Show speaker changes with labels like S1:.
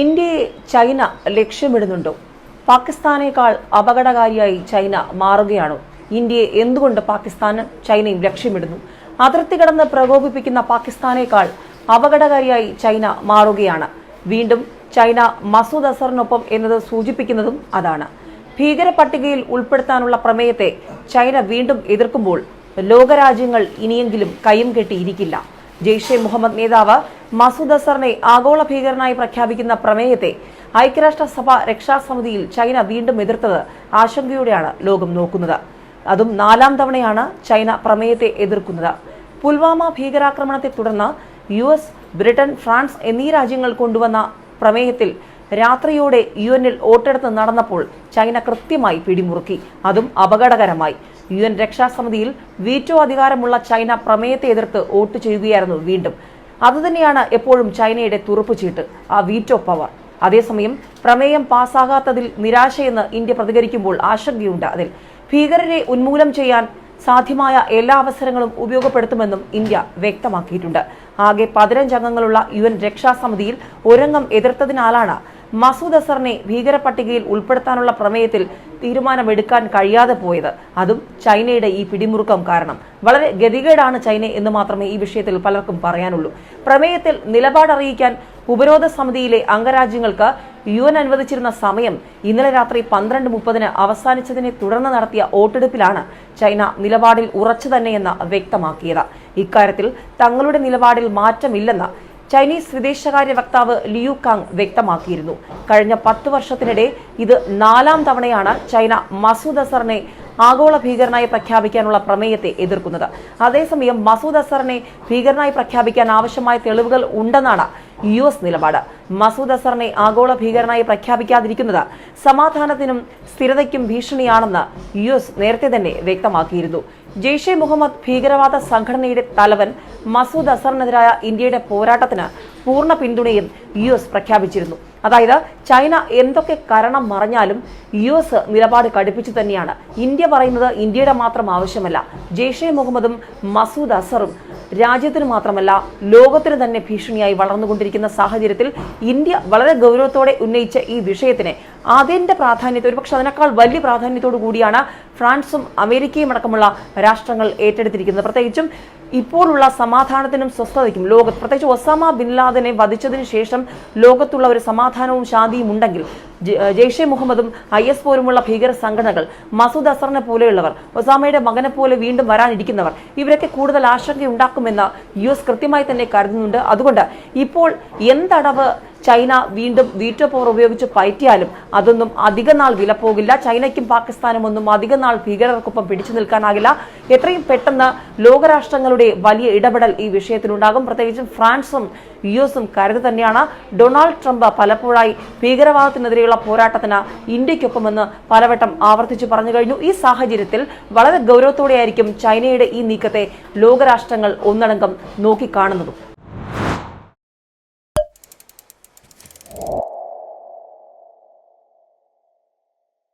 S1: ഇന്ത്യയെ China ലക്ഷ്യമിടുന്നുണ്ടോ? പാകിസ്ഥാനേക്കാൾ അപകടകാരിയായി China മാറുകയാണോ? ഇന്ത്യയെ എന്തുകൊണ്ട് പാകിസ്ഥാനും ചൈനയും ലക്ഷ്യമിടുന്നു? അതിർത്തി കടന്ന് പ്രകോപിപ്പിക്കുന്ന പാകിസ്ഥാനേക്കാൾ അപകടകാരിയായി ചൈന മാറുകയാണ്. വീണ്ടും ചൈന മസൂദ് അസറിനൊപ്പം എന്നത് സൂചിപ്പിക്കുന്നതും അതാണ്. ഭീകര പട്ടികയിൽ ഉൾപ്പെടുത്താനുള്ള പ്രമേയത്തെ ചൈന വീണ്ടും എതിർക്കുമ്പോൾ ലോകരാജ്യങ്ങൾ ഇനിയെങ്കിലും കയ്യും കെട്ടിയിരിക്കില്ല ജെയ്ഷെ മുഹമ്മദ് നേതാവ് മസൂദ് അസറിനെ ആഗോള ഭീകരനായി പ്രഖ്യാപിക്കുന്ന പ്രമേയത്തെ ഐക്യരാഷ്ട്രസഭ രക്ഷാസമിതിയിൽ ചൈന വീണ്ടും എതിർത്തത് ആശങ്കയോടെയാണ് ലോകം നോക്കുന്നത്. അതും നാലാം തവണയാണ് ചൈന പ്രമേയത്തെ എതിർക്കുന്നത്. പുൽവാമ ഭീകരാക്രമണത്തെ തുടർന്ന് യു എസ് ബ്രിട്ടൻ ഫ്രാൻസ് എന്നീ രാജ്യങ്ങൾ കൊണ്ടുവന്ന പ്രമേയത്തിൽ രാത്രിയോടെ യു എന്നിൽ വോട്ടെടുത്ത് നടന്നപ്പോൾ ചൈന കൃത്യമായി പിടിമുറുക്കി. അതും അപകടകരമായി. യു എൻ രക്ഷാസമിതിയിൽ വീറ്റോ അധികാരമുള്ള ചൈന പ്രമേയത്തെ എതിർത്ത് വോട്ട് ചെയ്യുകയായിരുന്നു വീണ്ടും. അതുതന്നെയാണ് എപ്പോഴും ചൈനയുടെ തുറപ്പുചീട്ട് ആ വീറ്റോ പവർ. അതേസമയം പ്രമേയം പാസ്സാകാത്തതിൽ നിരാശയെന്ന് ഇന്ത്യ പ്രതികരിക്കുമ്പോൾ ആശങ്കയുണ്ട് അതിൽ. ഭീകരരെ ഉന്മൂലം ചെയ്യാൻ സാധ്യമായ എല്ലാ അവസരങ്ങളും ഉപയോഗപ്പെടുത്തുമെന്നും ഇന്ത്യ വ്യക്തമാക്കിയിട്ടുണ്ട്. ആകെ പതിനഞ്ച് അംഗങ്ങളുള്ള യു എൻ രക്ഷാസമിതിയിൽ ഒരംഗം എതിർത്തതിനാലാണ് മസൂദ് അസറിനെ ഭീകര പട്ടികയിൽ ഉൾപ്പെടുത്താനുള്ള പ്രമേയത്തിൽ തീരുമാനമെടുക്കാൻ കഴിയാതെ പോയത്. അതും ചൈനയുടെ ഈ പിടിമുറുക്കം കാരണം. വളരെ ഗതികേടാണ് ചൈന എന്ന് മാത്രമേ ഈ വിഷയത്തിൽ പലർക്കും പറയാനുള്ളൂ. പ്രമേയത്തിൽ നിലപാടറിയിക്കാൻ ഉപരോധ സമിതിയിലെ അംഗരാജ്യങ്ങൾക്ക് യു എൻ അനുവദിച്ചിരുന്ന സമയം ഇന്നലെ രാത്രി പന്ത്രണ്ട് മുപ്പതിന് അവസാനിച്ചതിനെ തുടർന്ന് നടത്തിയ വോട്ടെടുപ്പിലാണ് ചൈന നിലപാടിൽ ഉറച്ചു തന്നെയെന്ന് വ്യക്തമാക്കിയത്. ഇക്കാര്യത്തിൽ തങ്ങളുടെ നിലപാടിൽ മാറ്റമില്ലെന്ന് ചൈനീസ് വിദേശകാര്യ വക്താവ് ലിയു കാങ് വ്യക്തമാക്കിയിരുന്നു. കഴിഞ്ഞ പത്ത് വർഷത്തിനിടെ ഇത് നാലാം തവണയാണ് ചൈന മസൂദ് അസറിനെ ആഗോള ഭീകരനായി പ്രഖ്യാപിക്കാനുള്ള പ്രമേയത്തെ എതിർക്കുന്നത്. അതേസമയം മസൂദ് അസറിനെ ഭീകരനായി പ്രഖ്യാപിക്കാൻ ആവശ്യമായ തെളിവുകൾ ഉണ്ടെന്നാണ് യു എസ് നിലപാട്. മസൂദ് അസറിനെ ആഗോള ഭീകരനായി പ്രഖ്യാപിക്കാതിരിക്കുന്നത് സമാധാനത്തിനും സ്ഥിരതയ്ക്കും ഭീഷണിയാണെന്ന് യു എസ് നേരത്തെ തന്നെ വ്യക്തമാക്കിയിരുന്നു. ജെയ്ഷെ മുഹമ്മദ് ഭീകരവാദ സംഘടനയുടെ തലവൻ മസൂദ് അസറിനെതിരായ ഇന്ത്യയുടെ പോരാട്ടത്തിന് പൂർണ പിന്തുണയും യു എസ് പ്രഖ്യാപിച്ചിരുന്നു. അതായത് ചൈന എന്തൊക്കെ കാരണം മറഞ്ഞാലും യു എസ് നിലപാട് കടുപ്പിച്ചു തന്നെയാണ്. ഇന്ത്യ പറയുന്നത് ഇന്ത്യയുടെ മാത്രം ആവശ്യമല്ല. ജെയ്ഷെ മുഹമ്മദും മസൂദ് അസറും രാജ്യത്തിന് മാത്രമല്ല ലോകത്തിന് തന്നെ ഭീഷണിയായി വളർന്നുകൊണ്ടിരിക്കുന്ന സാഹചര്യത്തിൽ ഇന്ത്യ വളരെ ഗൗരവത്തോടെ ഉന്നയിച്ച ഈ വിഷയത്തിന് അതിന്റെ പ്രാധാന്യത്തെ ഒരുപക്ഷെ അതിനേക്കാൾ വലിയ പ്രാധാന്യത്തോടു കൂടിയാണ് ഫ്രാൻസും അമേരിക്കയും അടക്കമുള്ള രാഷ്ട്രങ്ങൾ ഏറ്റെടുത്തിരിക്കുന്നത്. പ്രത്യേകിച്ചും ഇപ്പോഴുള്ള സമാധാനത്തിനും സ്വസ്ഥതയ്ക്കും ലോകത്ത് പ്രത്യേകിച്ച് ഒസാമ ബിൻ ലാദനെ വധിച്ചതിന് ശേഷം ലോകത്തുള്ള ഒരു സമാധാനവും ശാന്തിയും ഉണ്ടെങ്കിൽ ജെയ്ഷെ മുഹമ്മദും ഐ എസ് പോലുമുള്ള ഭീകര സംഘടനകൾ മസൂദ് അസറിനെ പോലെയുള്ളവർ ഒസാമയുടെ മകനെ പോലെ വീണ്ടും വരാനിരിക്കുന്നവർ ഇവരൊക്കെ കൂടുതൽ ആശങ്കയുണ്ടാക്കുമെന്ന് യു എസ് കൃത്യമായി തന്നെ കരുതുന്നുണ്ട്. അതുകൊണ്ട് ഇപ്പോൾ എന്തടവ് ചൈന വീണ്ടും വീറ്റോ പവർ ഉപയോഗിച്ച് പയറ്റിയാലും അതൊന്നും അധിക നാൾ വില പോകില്ല. ചൈനയ്ക്കും പാകിസ്ഥാനും ഒന്നും അധിക നാൾ ഭീകരർക്കൊപ്പം പിടിച്ചു നിൽക്കാനാകില്ല. എത്രയും പെട്ടെന്ന് ലോകരാഷ്ട്രങ്ങളുടെ വലിയ ഇടപെടൽ ഈ വിഷയത്തിലുണ്ടാകും. പ്രത്യേകിച്ചും ഫ്രാൻസും യു എസും കരുതി തന്നെയാണ്. ഡൊണാൾഡ് ട്രംപ് പലപ്പോഴായി ഭീകരവാദത്തിനെതിരെയുള്ള പോരാട്ടത്തിന് ഇന്ത്യക്കൊപ്പമെന്ന് പലവട്ടം ആവർത്തിച്ചു പറഞ്ഞു കഴിഞ്ഞു. ഈ സാഹചര്യത്തിൽ വളരെ ഗൗരവത്തോടെയായിരിക്കും ചൈനയുടെ ഈ നീക്കത്തെ ലോകരാഷ്ട്രങ്ങൾ ഒന്നടങ്കം നോക്കിക്കാണുന്നതും.